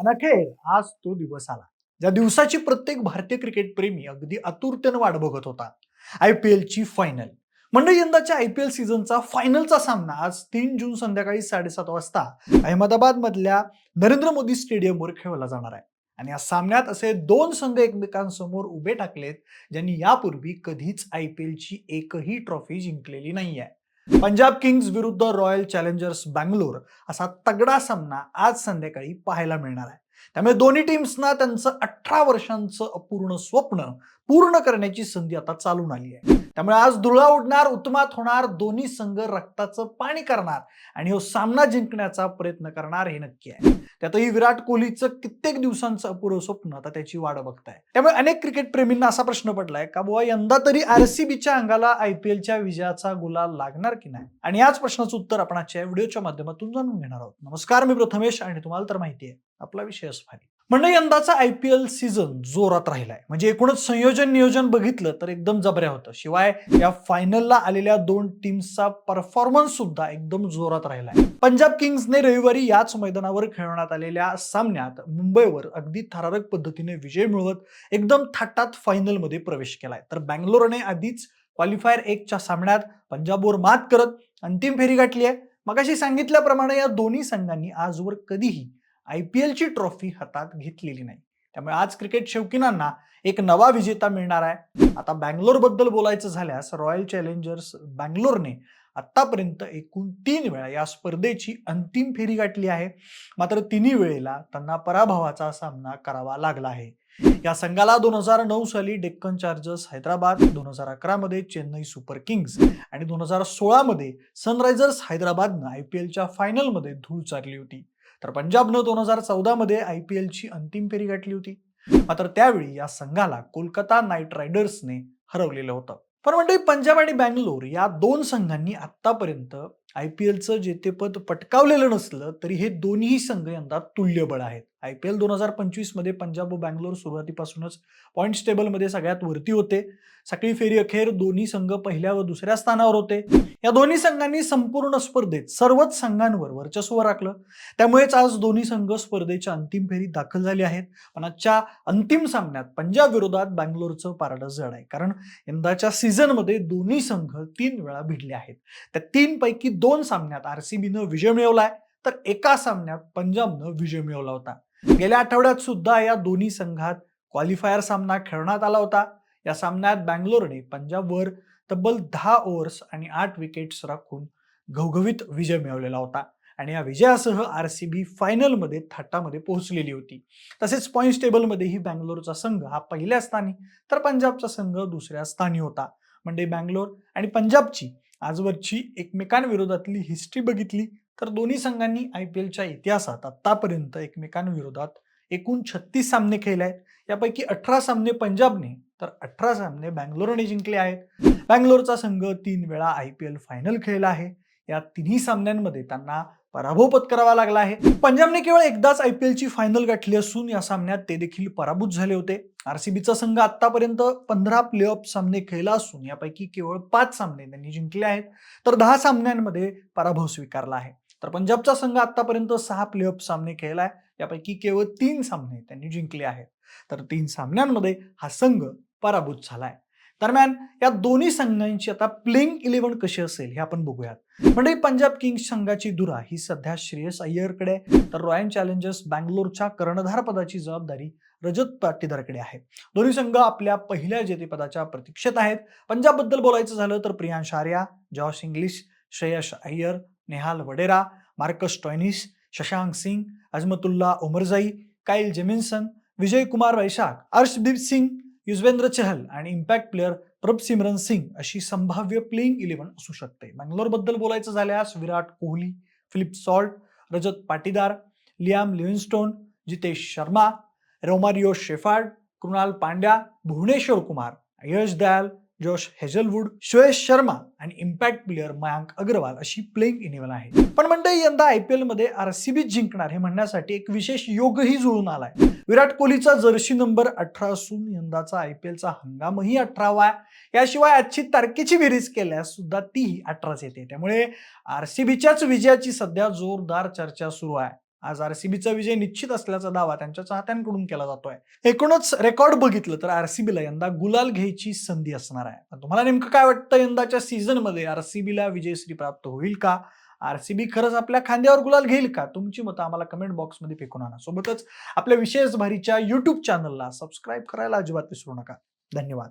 आणि अखेर आज तो दिवस आला. ज्या दिवसाची प्रत्येक भारतीय क्रिकेट प्रेमी अगदी आतुरतेनं वाट बघत होता. आय पी एलची फायनल म्हणजे यंदाच्या आय पी एल सीझनचा फायनलचा सामना आज तीन जून संध्याकाळी साडेसात वाजता अहमदाबाद मधल्या नरेंद्र मोदी स्टेडियमवर खेळला जाणार आहे. आणि या सामन्यात असे दोन संघ एकमेकांसमोर उभे टाकलेत ज्यांनी यापूर्वी कधीच आय पी एलची एकही ट्रॉफी जिंकलेली नाहीये. पंजाब किंग्स विरुद्ध रॉयल चॅलेंजर्स बँगलोर असा तगडा सामना आज संध्याकाळी पाहायला मिळणार आहे. त्यामुळे दोन्ही टीम्सना त्यांचं अठरा वर्षांचं अपूर्ण स्वप्न पूर्ण करण्याची संधी आता चालून आली आहे. त्यामुळे आज धुळा उडणार उत्तमात होणार दोन्ही संघ रक्ताचं पाणी करणार आणि हो सामना जिंकण्याचा प्रयत्न करणार हे नक्की आहे. त्यातही विराट कोहलीचं कित्येक दिवसांचं अपुरं स्वप्न आता त्याची वाट बघताय. त्यामुळे अनेक क्रिकेट प्रेमींना असा प्रश्न पडलाय का बुवा यंदा तरी आरसीबीच्या अंगाला आयपीएलच्या विजयाचा गुलाल लागणार की नाही? आणि याच प्रश्नाचं उत्तर आपण आजच्या व्हिडिओच्या माध्यमातून जाणून घेणार आहोत. नमस्कार मी प्रथमेश आणि तुम्हाला तर माहिती आहे आपला विषय भारी म्हणजे यंदाचा आय पी एल सीझन जोरात राहिलाय. म्हणजे एकूणच संयोजन नियोजन बघितलं तर एकदम जबऱ्या होतं. शिवाय या फायनलला आलेल्या दोन टीम्सचा परफॉर्मन्स सुद्धा एकदम जोरात राहिलाय. पंजाब किंग्सने रविवारी याच मैदानावर खेळवण्यात आलेल्या सामन्यात मुंबईवर अगदी थरारक पद्धतीने विजय मिळवत एकदम थाटात फायनलमध्ये प्रवेश केलाय. तर बँगलोरने आधीच क्वालिफायर एकच्या सामन्यात पंजाबवर मात करत अंतिम फेरी गाठली आहे मगाशी सांगितल्याप्रमाणे या दोन्ही संघांनी आजवर कधीही आय पी एलची ट्रॉफी हातात घेतलेली नाही. त्यामुळे आज क्रिकेट शौकीनांना एक नवा विजेता मिळणार आहे. आता बँगलोरबद्दल बोलायचं झाल्यास रॉयल चॅलेंजर्स बँगलोरने आतापर्यंत एकूण तीन वेळा या स्पर्धेची अंतिम फेरी गाठली आहे. मात्र तिन्ही वेळेला त्यांना पराभवाचा सामना करावा लागला आहे. या संघाला दोन हजार नऊ साली डेक्कन चार्जर्स हैदराबाद दोन हजार अकरा मध्ये चेन्नई सुपर किंग्स आणि दोन हजार सोळा मध्ये सनरायझर्स हैदराबादनं आय पी एलच्या फायनलमध्ये धूळ चारली होती. तर पंजाबनं दोन हजार चौदामध्ये आय पी एलची अंतिम फेरी गाठली होती. मात्र त्यावेळी या संघाला कोलकाता नाईट रायडर्सने हरवलेलं होतं. पण म्हणजे पंजाब आणि बँगलोर या दोन संघांनी आतापर्यंत आय पी एलचं जेतेपद पटकावलेलं नसलं तरी हे दोन्ही संघ यंदा तुल्यबळ आहेत. आय पी एल दोन हजार पंचवीसमध्ये पंजाब व बँगलोर सुरुवातीपासूनच पॉईंट्स टेबलमध्ये सगळ्यात वरती होते. सकाळी फेरी अखेर दोन्ही संघ पहिल्या व दुसऱ्या स्थानावर होते. या दोन्ही संघांनी संपूर्ण स्पर्धेत सर्वच संघांवर वर्चस्व राखलं. त्यामुळेच आज दोन्ही संघ स्पर्धेच्या अंतिम फेरीत दाखल झाले आहेत. पण आजच्या अंतिम सामन्यात पंजाब विरोधात बँगलोरचं पारडं जड आहे. कारण यंदाच्या सीझनमध्ये दोन्ही संघ तीन वेळा भिडले आहेत. त्या तीन पैकी दोन सामन्यात आरसीबीनं विजय मिळवलाय तर एका सामन्यात पंजाबनं विजय मिळवला होता. गेल्या आठवड्यात सुद्धा या दोन्ही संघात क्वालिफायर सामना खेळण्यात आला होता. या सामन्यात बँगलोरने पंजाबवर तब्बल दहा ओव्हर्स आणि आठ विकेट्स राखून घवघवीत विजय मिळवलेला होता. आणि या विजयासह आर सी बी फायनलमध्ये थाटामध्ये पोहोचलेली होती. तसेच पॉईंट्स टेबलमध्येही बँगलोरचा संघ हा पहिल्या स्थानी तर पंजाबचा संघ दुसऱ्या स्थानी होता. म्हणजे बँगलोर आणि पंजाबची आजवरची एकमेकांविरोधातली हिस्ट्री बघितली तर दोन्ही संघांनी आय पी एलच्या इतिहासात आतापर्यंत एकमेकांविरोधात एकूण छत्तीस सामने खेळले आहेत. यापैकी अठरा सामने पंजाबने तर अठरा सामने बँगलोरने जिंकले आहेत. बँगलोरचा संघ तीन वेळा आय पी एल फायनल खेळला आहे. या तिन्ही सामन्यांमध्ये त्यांना पराभव पत्करावा लागला आहे. पंजाबने केवळ एकदाच आय पी एलची फायनल गाठली असून या सामन्यात ते देखील पराभूत झाले होते. आरसीबीचा संघ आतापर्यंत पंधरा प्ले ऑफ सामने खेळला असून यापैकी केवळ पाच सामने त्यांनी जिंकले आहेत. तर दहा सामन्यांमध्ये पराभव स्वीकारला आहे. तर पंजाबचा संघ आतापर्यंत सहा प्ले ऑफ सामने खेळलाय. यापैकी केवळ तीन सामने त्यांनी जिंकले आहेत. तर तीन सामन्यांमध्ये हा संघ पराभूत झालाय. दरम्यान या दोन्ही संघांची आता प्लेइंग इलेव्हन कशी असेल हे आपण बघूयात. म्हणजे पंजाब किंग्स संघाची धुरा ही सध्या श्रेयस अय्यरकडे तर रॉयल चॅलेंजर्स बँगलोरच्या कर्णधार पदाची जबाबदारी रजत पाटीदारकडे आहे. दोन्ही संघ आपल्या पहिल्या जेतेपदाच्या प्रतीक्षेत आहेत. पंजाबबद्दल बोलायचं झालं तर Priyansh Arya Josh Inglis Shreyas Iyer Nehal Wadhera Marcus Stoinis Shashank Singh Azmatullah Omarzai Kyle Jamieson Vijay Kumar Vyshak Arshdeep Singh Yuzvendra Chahal आणि इम्पॅक्ट प्लेअर प्रभसिमरन सिंग अशी संभाव्य प्लेइंग इलेव्हन असू शकते. बंगलोरबद्दल बोलायचं झाल्यास Virat Kohli Philip Salt Rajat Patidar Liam Livingstone Jitesh Sharma Romario Shepherd Krunal Pandya Bhuvneshwar Kumar Yash Dayal Josh Hazlewood श्वेश Sharma आणि impact player Mayank Agarwal अशी प्लेइंग इलेव्हन आहे. पण म्हणते यंदा आय पी एलमध्ये आरसीबी जिंकणार हे म्हणण्यासाठी एक विशेष योगही जुळून आलाय. विराट कोहलीचा जर्सी नंबर अठरा असून यंदाचा आय पी एलचा हंगामही अठरावा आहे. याशिवाय आजची तारखेची बेरीज केल्यास सुद्धा तीही अठराच येते. त्यामुळे आरसीबीच्याच विजयाची सध्या जोरदार चर्चा सुरू आहे. आज आरसीबीचा विजय निश्चित असल्याचा दावा त्यांच्या चाहत्यांकडून केला जातोय. एकूणच रेकॉर्ड बघितलं तर आरसीबीला यंदा गुलाल घ्यायची संधी असणार आहे. तुम्हाला नेमकं काय वाटतं? यंदाच्या सीझनमध्ये आरसीबीला विजयश्री प्राप्त होईल का? आरसीबी खरंच आपल्या खांद्यावर गुलाल घेईल का? तुमची मतं आम्हाला कमेंट बॉक्समध्ये फेकून आणा. सोबतच आपल्या विशेष भारीच्या युट्यूब चॅनलला सबस्क्राईब करायला अजिबात विसरू नका. धन्यवाद.